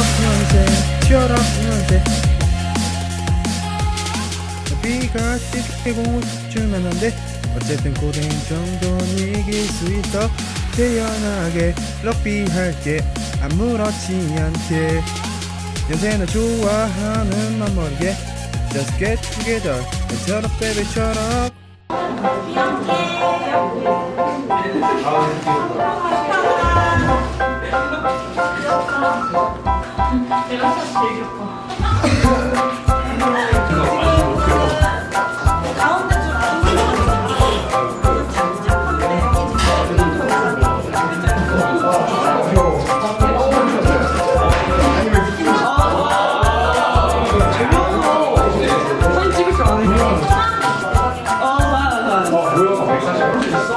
연세 치열업 연세 비가 씻기고 주면 안돼. 어쨌든 고된 정도는 이길 수 있어. 태연하게 럭비 할게. 아무렇지 않게. 연세는 좋아하는 맘 모르게. Just get together. Shut up baby shut up 어,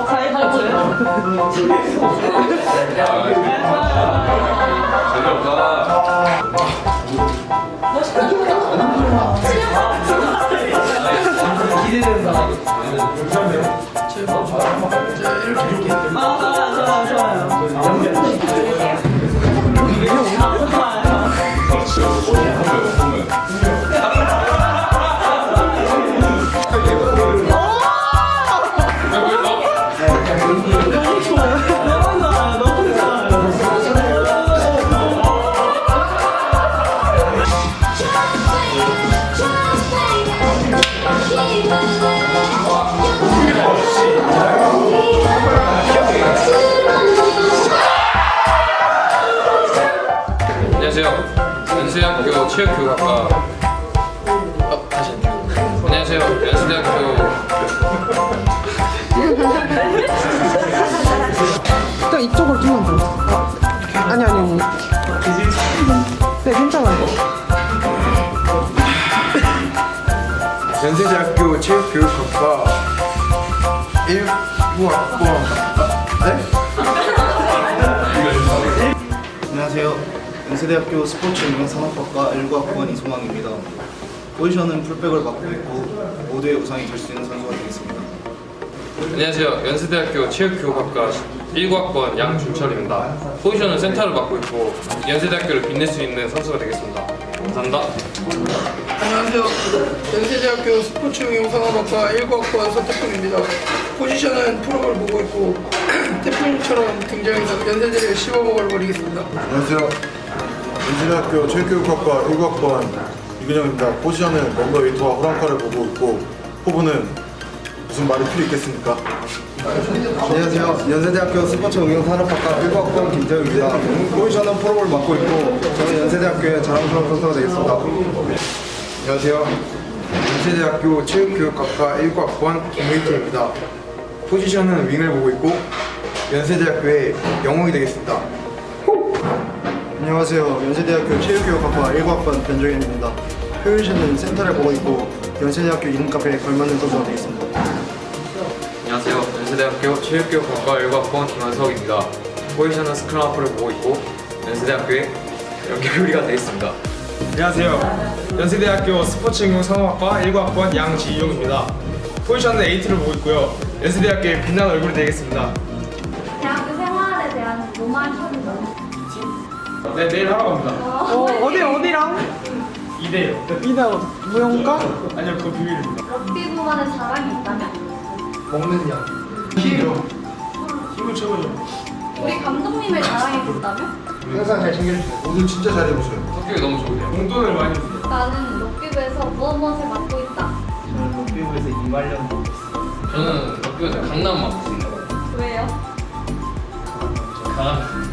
좋아요, 좋아요. 사진 찍어요? 기대된다. 아, 좋아요, 좋아요, 좋아요. 안녕하세요. 연세대학교 체육교육학과 어, 다시. 안녕하세요. 연세대학교 딱 이쪽으로 좀만 더. 아니, 아니, 아니. 네, 괜찮아요. 연세대학교 체육교육학과 1부학번 네? 안녕하세요. 연세대학교 스포츠 운동산업학과 1과학번 이소망입니다. 포지션은 풀백을 맡고 있고 모두의 우상이 될 수 있는 선수가 되겠습니다. 안녕하세요. 연세대학교 체육교육학과 1과학번 양준철입니다. 포지션은 센터를 맡고 있고 연세대학교를 빛낼 수 있는 선수가 되겠습니다. 감사합니다. 안녕하세요. 연세대학교 스포츠응용산업학과 1과학번 서태풍입니다. 포지션은 프로를 보고 있고 태풍처럼 등장해서 연세대를 씹어먹을 버리겠습니다. 안녕하세요 연세대학교 체육교육학과 1학번 이근영입니다 포지션은 멤버 웨이트와 호랑카를 보고 있고 포부는 무슨 말이 필요 있겠습니까? 안녕하세요. 연세대학교 스포츠 응용산업학과 1과학번 김태우입니다. 포지션은 프로를 맡고 있고 저는 연세대학교의 자랑스러운 선수가 되겠습니다. 안녕하세요 연세대학교 체육교육학과 1학번 김의태입니다 포지션은 윙을 보고 있고 연세대학교의 영웅이 되겠습니다 안녕하세요. 연세대학교 체육교육학과 1과학번 변정현입니다. 포지션은 센터를 보고 있고 연세대학교 이름 카페에 걸맞는 선수가 되겠습니다. 안녕하세요. 연세대학교 체육교육학과 1과학번 김한석입니다. 포지션은 스크럼하프를 보고 있고 연세대학교의 연결고리가 되겠습니다. 안녕하세요. 연세대학교 스포츠응용산업학과 1과학번 양지용입니다. 포지션은 에이트를 보고 있고요. 연세대학교의 빛난 얼굴이 되겠습니다. 대학교 생활에 대한 로망이 너무 네, 내일 하러 갑니다. 어, 어디, 어디랑? 2대1. 이다 무용과? 아니요, 그거 비밀입니다. 럭비부만의 자랑이 있다면 먹는 양 힘을 최고죠. 우리 감독님의 자랑이 있다면 항상 잘 챙겨주세요 모두 진짜 잘해보세요 성격이 너무 좋으세요. 용돈을 많이 주세요. 나는 럭비부에서 무엇 무엇을 맡고 있다. 저는 학교에서 강남 맡고 있습니다. 왜요? 강남.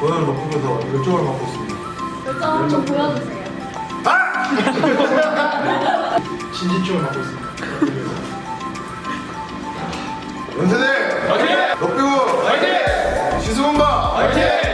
저는 럭비부에서 열정을 맡고 있습니다 결정을 좀 보여주세요. 신지충을 맡고 있습니다 연세대 화이팅! 럭비부 화이팅! 시수문바 화이팅!